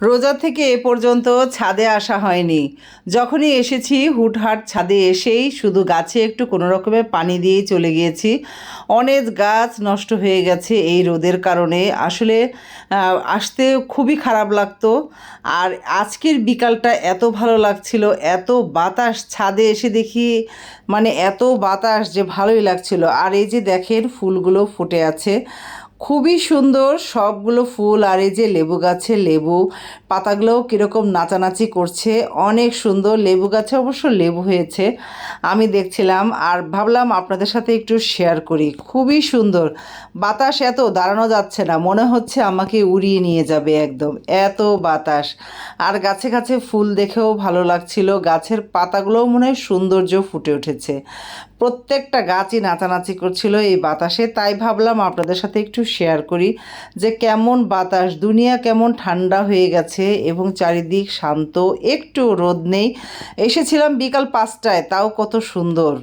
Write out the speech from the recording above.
রোজা থেকে এ পর্যন্ত ছাদে আসা হয়নি। যখনই এসেছি, হুটহাট ছাদে এসেই শুধু গাছে একটু কোনো রকমে পানি দিয়েই চলে গিয়েছি। অনেক গাছ নষ্ট হয়ে গেছে এই রোদের কারণে। আসলে আসতে খুবই খারাপ লাগতো। আর আজকের বিকালটা এত ভালো লাগছিল, এত বাতাস, ছাদে এসে দেখি মানে এত বাতাস যে ভালোই লাগছিল। আর এই যে দেখেন, ফুলগুলো ফুটে আছে। খুবই সুন্দর সবগুলো ফুল আর এই যে লেবু গাছে লেবু পাতাগুলোও কীরকম নাচানাচি করছে, অনেক সুন্দর। লেবু গাছে অবশ্য লেবু হয়েছে, আমি দেখছিলাম আর ভাবলাম আপনাদের সাথে একটু শেয়ার করি। খুবই সুন্দর। বাতাস এত, দাঁড়ানো যাচ্ছে না, মনে হচ্ছে আমাকে উড়িয়ে নিয়ে যাবে একদম, এত বাতাস। আর গাছে গাছে ফুল দেখেও ভালো লাগছিল, গাছের পাতাগুলোও মনে হয় সৌন্দর্য ফুটে উঠেছে। প্রত্যেকটা গাছই নাচানাচি করছিল এই বাতাসে, তাই ভাবলাম আপনাদের সাথে একটু শেয়ার করি যে কেমন বাতাস, দুনিয়া কেমন ঠান্ডা হয়ে গেছে এবং চারিদিক শান্ত, একটু রোদ নেই। এসেছিলাম বিকাল পাঁচটায়, তাও কত সুন্দর।